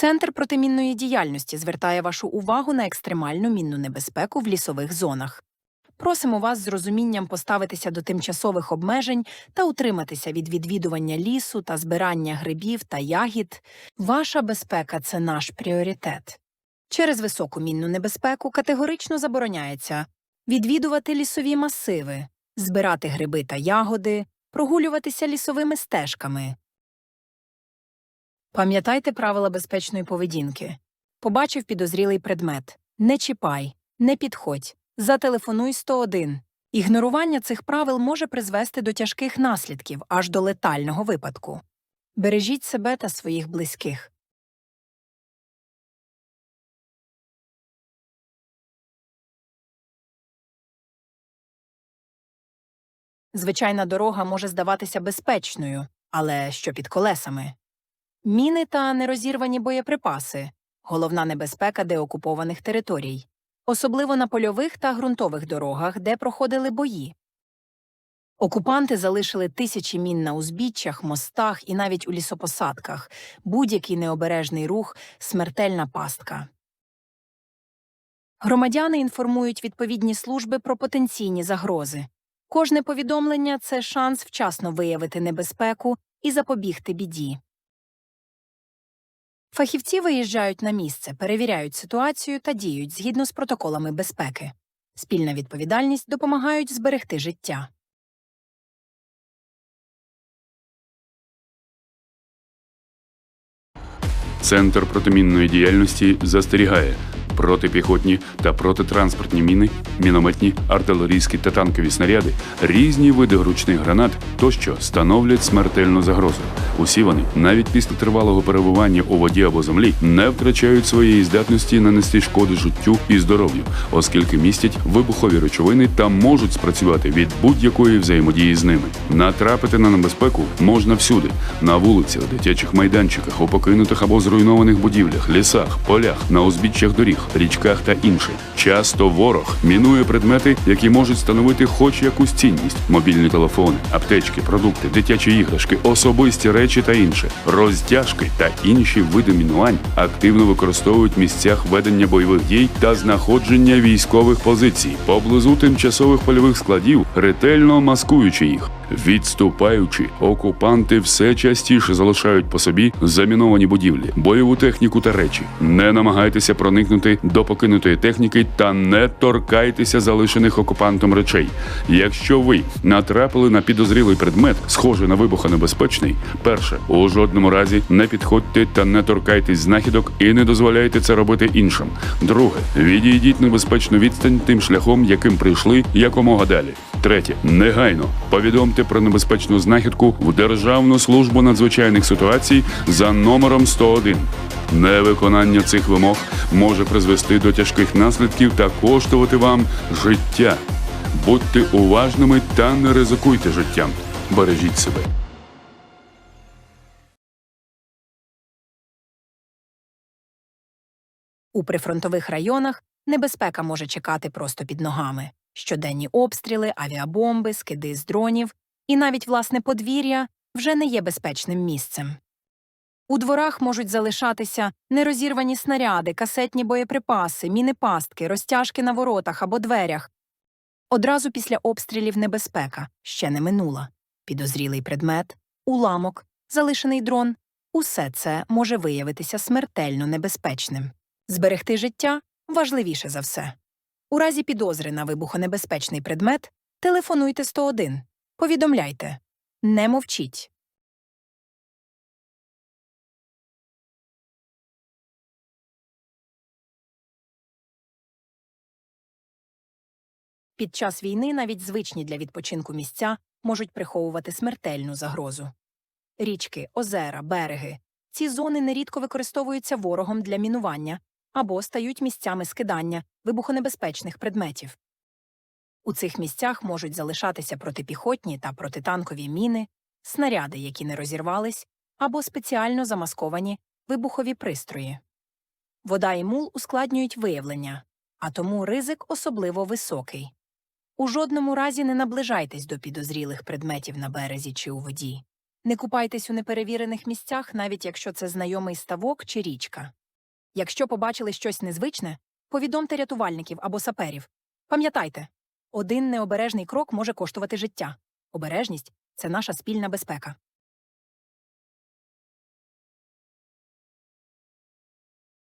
Центр протимінної діяльності звертає вашу увагу на екстремальну мінну небезпеку в лісових зонах. Просимо вас з розумінням поставитися до тимчасових обмежень та утриматися від відвідування лісу та збирання грибів та ягід. Ваша безпека це наш пріоритет. Через високу мінну небезпеку категорично забороняється відвідувати лісові масиви, збирати гриби та ягоди, прогулюватися лісовими стежками. Пам'ятайте правила безпечної поведінки. Побачив підозрілий предмет. Не чіпай, не підходь, зателефонуй 101. Ігнорування цих правил може призвести до тяжких наслідків аж до летального випадку. Бережіть себе та своїх близьких. Звичайна дорога може здаватися безпечною, але що під колесами? Міни та нерозірвані боєприпаси головна небезпека деокупованих територій, особливо на польових та ґрунтових дорогах, де проходили бої. Окупанти залишили тисячі мін на узбіччях, мостах і навіть у лісопосадках. Будь-який необережний рух смертельна пастка. Громадяни інформують відповідні служби про потенційні загрози. Кожне повідомлення це шанс вчасно виявити небезпеку і запобігти біді. Фахівці виїжджають на місце, перевіряють ситуацію та діють згідно з протоколами безпеки. Спільна відповідальність допомагають зберегти життя. Центр протимінної діяльності застерігає протипіхотні та протитранспортні міни, мінометні, артилерійські та танкові снаряди, різні види ручних гранат тощо становлять смертельну загрозу. Усі вони, навіть після тривалого перебування у воді або землі, не втрачають своєї здатності нанести шкоду життю і здоров'ю, оскільки містять вибухові речовини та можуть спрацювати від будь-якої взаємодії з ними. Натрапити на небезпеку можна всюди: на вулицях, дитячих майданчиках, у покинутих або зруйнованих будівлях, лісах, полях, на узбіччях доріг, річках та інше. Часто ворог мінує предмети, які можуть становити хоч якусь цінність: мобільні телефони, аптечки, продукти, дитячі іграшки, особисті речі та інше. Розтяжки та інші види мінувань активно використовують місцях ведення бойових дій та знаходження військових позицій поблизу тимчасових польових складів, ретельно маскуючи їх. Відступаючи, окупанти все частіше залишають по собі заміновані будівлі, бойову техніку та речі. Не намагайтеся проникнути до покинутої техніки та не торкайтеся залишених окупантом речей. Якщо ви натрапили на підозрілий предмет, схожий на вибухонебезпечний, перше у жодному разі не підходьте та не торкайтесь знахідок і не дозволяйте це робити іншим. Друге, відійдіть небезпечну відстань тим шляхом, яким прийшли якомога далі. Третє, негайно повідомте про небезпечну знахідку в Державну службу надзвичайних ситуацій за номером 101. Невиконання цих вимог може призвести до тяжких наслідків та коштувати вам життя. Будьте уважними та не ризикуйте життям. Бережіть себе. У прифронтових районах небезпека може чекати просто під ногами. Щоденні обстріли, авіабомби, скиди з дронів і навіть власне подвір'я вже не є безпечним місцем. У дворах можуть залишатися нерозірвані снаряди, касетні боєприпаси, міни-пастки, розтяжки на воротах або дверях. Одразу після обстрілів небезпека ще не минула. Підозрілий предмет, уламок, залишений дрон усе це може виявитися смертельно небезпечним. Зберегти життя важливіше за все. У разі підозри на вибухонебезпечний предмет телефонуйте 101. Повідомляйте. Не мовчіть. Під час війни навіть звичні для відпочинку місця можуть приховувати смертельну загрозу. Річки, озера, береги. Ці зони нерідко використовуються ворогом для мінування або стають місцями скидання вибухонебезпечних предметів. У цих місцях можуть залишатися протипіхотні та протитанкові міни, снаряди, які не розірвались, або спеціально замасковані вибухові пристрої. Вода і мул ускладнюють виявлення, а тому ризик особливо високий. У жодному разі не наближайтесь до підозрілих предметів на березі чи у воді. Не купайтесь у неперевірених місцях, навіть якщо це знайомий ставок чи річка. Якщо побачили щось незвичне, повідомте рятувальників або саперів. Пам'ятайте, один необережний крок може коштувати життя. Обережність це наша спільна безпека.